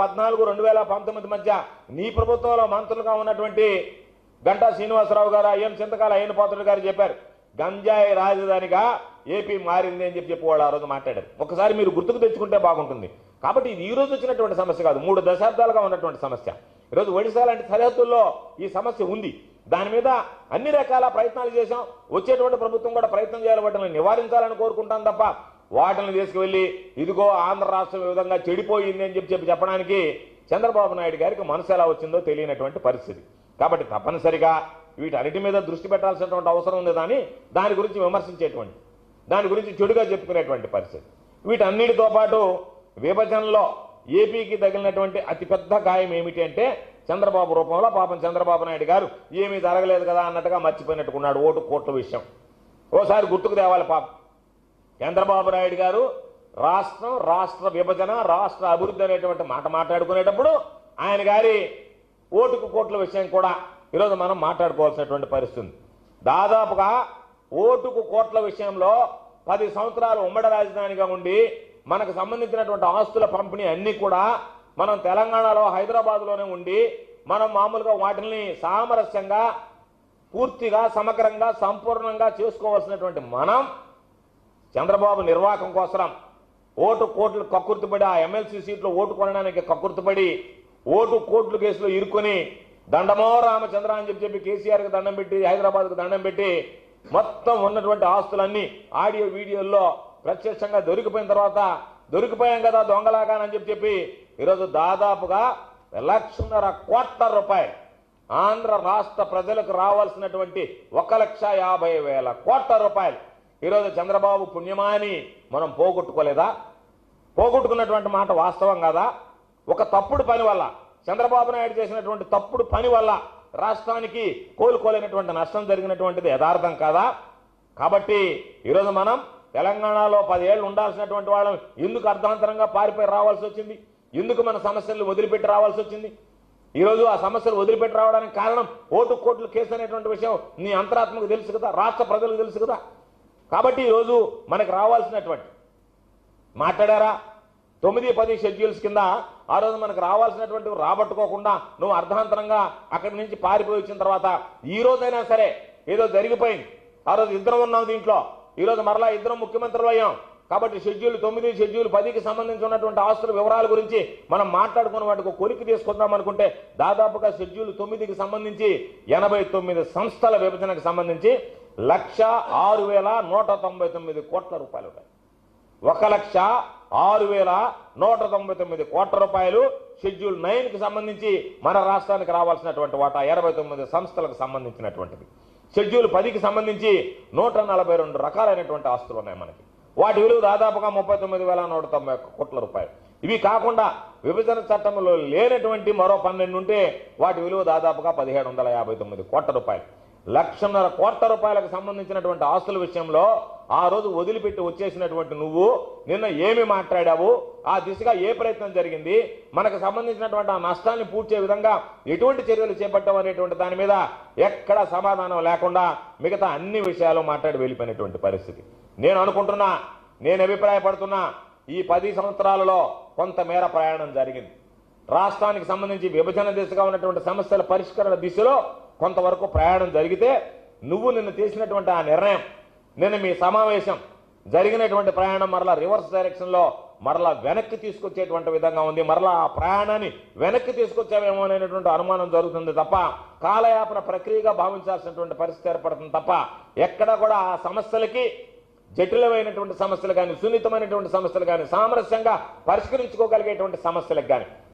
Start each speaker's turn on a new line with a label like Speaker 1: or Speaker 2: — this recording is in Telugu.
Speaker 1: పద్నాలుగు రెండు వేల పంతొమ్మిది మధ్య నీ ప్రభుత్వంలో మంత్రులుగా ఉన్నటువంటి గంటా శ్రీనివాసరావు గారు అయ్యం చింతకాల అయ్యన పాత్రుడు గారు చెప్పారు గంజాయి రాజధానిగా ఏపీ మారింది అని చెప్పి చెప్పేవాళ్ళు ఆ రోజు మాట్లాడారు. ఒకసారి మీరు గుర్తుకు తెచ్చుకుంటే బాగుంటుంది. కాబట్టి ఇది ఈ రోజు వచ్చినటువంటి సమస్య కాదు మూడు దశాబ్దాలుగా ఉన్నటువంటి సమస్య. ఈరోజు ఒడిశా లాంటి సరిహద్దుల్లో ఈ సమస్య ఉంది. దాని మీద అన్ని రకాల ప్రయత్నాలు చేశాం. వచ్చేటువంటి ప్రభుత్వం కూడా ప్రయత్నం చేయాలి వాటిని నివారించాలని కోరుకుంటాం తప్ప వాటిని తీసుకువెళ్ళి ఇదిగో ఆంధ్ర రాష్ట్రం ఈ విధంగా చెడిపోయింది అని చెప్పి చెప్పి చెప్పడానికి చంద్రబాబు నాయుడు గారికి మనసు ఎలా వచ్చిందో తెలియనటువంటి పరిస్థితి. కాబట్టి తప్పనిసరిగా వీటన్నిటి మీద దృష్టి పెట్టాల్సినటువంటి అవసరం ఉంది కానీ దాని గురించి విమర్శించేటువంటి దాని గురించి చెడుగా చెప్పుకునేటువంటి పరిస్థితి. వీటన్నిటితో పాటు విభజనలో ఏపీకి తగిలినటువంటి అతిపెద్ద గాయం ఏమిటి అంటే చంద్రబాబు రూపంలో పాపం చంద్రబాబు నాయుడు గారు ఏమీ జరగలేదు కదా అన్నట్టుగా మర్చిపోయినట్టుకున్నాడు ఓటు కోట్ల విషయం. ఓసారి గుర్తుకు తేవాలి పాపం. చంద్రబాబు నాయుడు గారు రాష్ట్రం రాష్ట్ర విభజన రాష్ట్ర అభివృద్ధి అనేటువంటి మాట మాట్లాడుకునేటప్పుడు ఆయన గారి ఓటుకు కోట్ల విషయం కూడా ఈరోజు మనం మాట్లాడుకోవాల్సినటువంటి పరిస్థితి దాదాపుగా ఓటుకు కోట్ల విషయంలో పది సంవత్సరాలు ఉమ్మడి రాజధానిగా ఉండి మనకు సంబంధించినటువంటి ఆస్తుల పంపిణీ అన్నీ కూడా మనం తెలంగాణలో హైదరాబాద్లోనే ఉండి మనం మామూలుగా వాటిని సామరస్యంగా పూర్తిగా సమగ్రంగా సంపూర్ణంగా చేసుకోవాల్సినటువంటి మనం చంద్రబాబు నిర్వాహకం కోసం ఓటు కోట్లు కక్కుర్తిపడి ఆ ఎమ్మెల్సీ సీట్లో ఓటు కొనడానికి కక్కుర్తిపడి ఓటు కోట్లు కేసులో ఇరుక్కుని దండమో రామచంద్ర అని చెప్పి చెప్పి కేసీఆర్కి దండం పెట్టి హైదరాబాద్కు దండం పెట్టి మొత్తం ఉన్నటువంటి ఆస్తులన్నీ ఆడియో వీడియోల్లో ప్రత్యక్షంగా దొరికిపోయిన తర్వాత దొరికిపోయాం కదా దొంగలాగానని చెప్పి చెప్పి ఈరోజు దాదాపుగా లక్షన్నర కోట్ల రూపాయలు ఆంధ్ర రాష్ట్ర ప్రజలకు రావాల్సినటువంటి ఒక లక్ష యాభై వేల కోట్ల రూపాయలు. ఈరోజు చంద్రబాబు పుణ్యమా అని మనం పోగొట్టుకోలేదా? పోగొట్టుకున్నటువంటి మాట వాస్తవం కాదా? ఒక తప్పుడు పని వల్ల చంద్రబాబు నాయుడు చేసినటువంటి తప్పుడు పని వల్ల రాష్ట్రానికి కోలుకోలేనటువంటి నష్టం జరిగినటువంటిది యథార్థం కాదా? కాబట్టి ఈరోజు మనం తెలంగాణలో పదేళ్ళు ఉండాల్సినటువంటి వాళ్ళం. ఎందుకు అర్ధాంతరంగా పారిపోయి రావాల్సి వచ్చింది? ఎందుకు మన సమస్యలు వదిలిపెట్టి రావాల్సి వచ్చింది? ఈరోజు ఆ సమస్యలు వదిలిపెట్టి రావడానికి కారణం ఓటు కోట్లు కేసు అనేటువంటి విషయం నీ అంతరాత్మకు తెలుసు కదా? రాష్ట్ర ప్రజలకు తెలుసు కదా? కాబట్టి ఈరోజు మనకు రావాల్సినటువంటి మాట్లాడారా? తొమ్మిది పది షెడ్యూల్స్ కింద ఆ రోజు మనకు రావాల్సినటువంటి రాబట్టుకోకుండా నువ్వు అర్ధాంతరంగా అక్కడి నుంచి పారిపోయి వచ్చిన తర్వాత ఈ రోజైనా సరే ఏదో జరిగిపోయింది. ఆ రోజు ఇద్దరం ఉన్నాం దీంట్లో. ఈరోజు మరలా ఇద్దరం ముఖ్యమంత్రులు అయ్యాం. కాబట్టి షెడ్యూల్ తొమ్మిది షెడ్యూల్ పదికి సంబంధించి ఉన్నటువంటి ఆస్తుల వివరాల గురించి మనం మాట్లాడుకున్న వాటికి ఒక కొలికి తీసుకుందాం అనుకుంటే దాదాపుగా షెడ్యూల్ తొమ్మిదికి సంబంధించి ఎనభై తొమ్మిది సంస్థల విభజనకు సంబంధించి లక్ష ఆరు వేల నూట తొంభై తొమ్మిది కోట్ల రూపాయలు ఉన్నాయి. ఒక లక్ష ఆరు వేల నూట తొంభై తొమ్మిది కోట్ల రూపాయలు షెడ్యూల్ నైన్కి సంబంధించి మన రాష్ట్రానికి రావాల్సినటువంటి వాటా ఇరవై తొమ్మిది సంస్థలకు సంబంధించినటువంటిది. షెడ్యూల్ పదికి సంబంధించి నూట నలభై రెండు రకాలైనటువంటి ఆస్తులు ఉన్నాయి మనకి. వాటి విలువ దాదాపుగా ముప్పై తొమ్మిది వేల నూట తొంభై కోట్ల రూపాయలు. ఇవి కాకుండా విభజన చట్టంలో లేనటువంటి మరో పన్నెండు ఉంటే వాటి విలువ దాదాపుగా పదిహేడు వందల యాభై తొమ్మిది కోట్ల రూపాయలు. లక్షన్నర కోట్ల రూపాయలకు సంబంధించినటువంటి ఆస్తుల విషయంలో ఆ రోజు వదిలిపెట్టి వచ్చేసినటువంటి నువ్వు నిన్న ఏమి మాట్లాడావు ఆ దిశగా ఏ ప్రయత్నం జరిగింది మనకు సంబంధించినటువంటి ఆ నష్టాన్ని పూడ్చే విధంగా ఎటువంటి చర్యలు చేపట్టావు అనేటువంటి దాని మీద ఎక్కడ సమాధానం లేకుండా మిగతా అన్ని విషయాలు మాట్లాడి వెళ్ళిపోయినటువంటి పరిస్థితి. నేను అనుకుంటున్నా నేను అభిప్రాయపడుతున్నా ఈ పది సంవత్సరాలలో కొంతమేర ప్రయాణం జరిగింది. రాష్ట్రానికి సంబంధించి విభజన దిశగా ఉన్నటువంటి సమస్యల పరిష్కరణ దిశలో కొంతవరకు ప్రయాణం జరిగితే నువ్వు నిన్ను తీసినటువంటి ఆ నిర్ణయం నిన్న మీ సమావేశం జరిగినటువంటి ప్రయాణం మరలా రివర్స్ డైరెక్షన్లో మరలా వెనక్కి తీసుకొచ్చేటువంటి విధంగా ఉంది. మరలా ఆ ప్రయాణాన్ని వెనక్కి తీసుకొచ్చావేమో అనేటువంటి అనుమానం జరుగుతుంది తప్ప కాలయాపన ప్రక్రియగా భావించాల్సినటువంటి పరిస్థితి ఏర్పడుతుంది తప్ప ఎక్కడ కూడా ఆ సమస్యలకి జటిలమైనటువంటి సమస్యలు కానీ సున్నితమైనటువంటి సమస్యలు కానీ సామరస్యంగా పరిష్కరించుకోగలిగేటువంటి సమస్యలకు కానీ